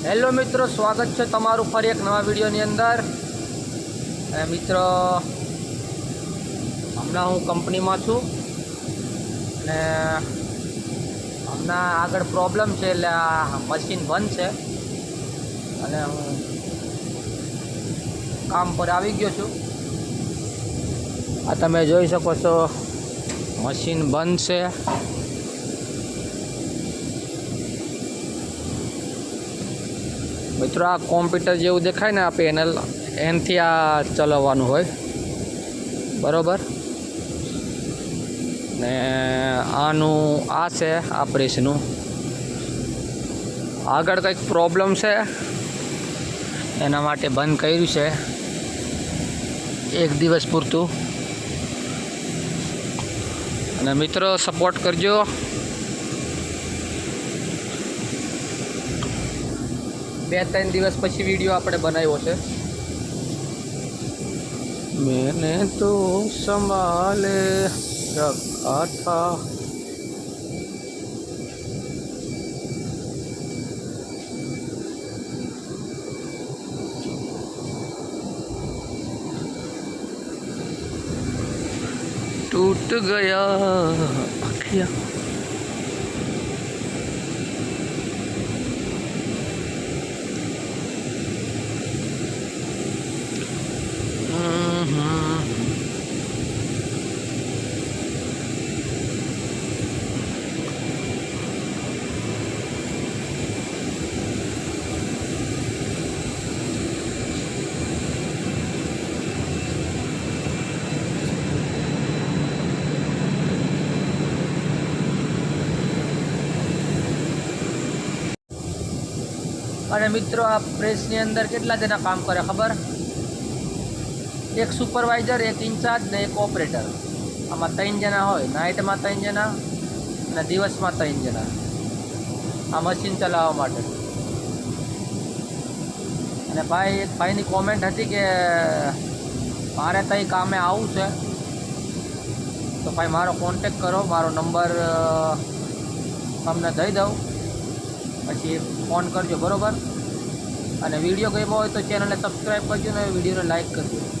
Hello મિત્રો, સ્વાગત છે તમારું ફરી એક નવા વિડીયોની અંદર. મિત્રો, હમણાં હું કંપનીમાં છું અને હમણાં આગળ પ્રોબ્લેમ છે એટલે આ મશીન બંધ છે. અને હું કામ પર આવી ગયો છું. આ તમે જોઈ શકો છો મશીન બંધ છે. મિત્રો, આ કોમ્પ્યુટર જેવું દેખાય ને આ પેનલ એનથી આ ચલાવવાનું હોય. બરાબર? ને આનું, આ છે આ પ્રેસનું આગળ કંઈક પ્રોબ્લેમ છે, એના માટે બંધ કર્યું છે. એક દિવસ પૂરતું. અને મિત્રો સપોર્ટ કરજો. બે ત્રણ દિવસ પછી વિડીયો આપણે બનાવ્યો છે મેને તો સંભાલે રખા થા टूट गया अखिया અને મિત્રો, આ પ્રેસની અંદર કેટલા જણા કામ કરે ખબર? એક સુપરવાઇઝર, એક ઇન્ચાર્જ ને એક ઓપરેટર. આમાં ત્રણ જણા હોય. નાઇટમાં ત્રણ જણા અને દિવસમાં ત્રણ જણા. આ મશીન ચલાવવા માટે. અને ભાઈ, એક ભાઈની કોમેન્ટ હતી કે, મારે તઈ કામે આવવું છે. તો ભાઈ, મારો કોન્ટેક કરો. મારો નંબર તમને દઈ દઉં. પછી ફોન કરજો, બરોબર? અને વીડિયો ગમ્યો હોય તો ચેનલને સબસ્ક્રાઈબ કરજો અને વિડીયોને લાઈક કરજો.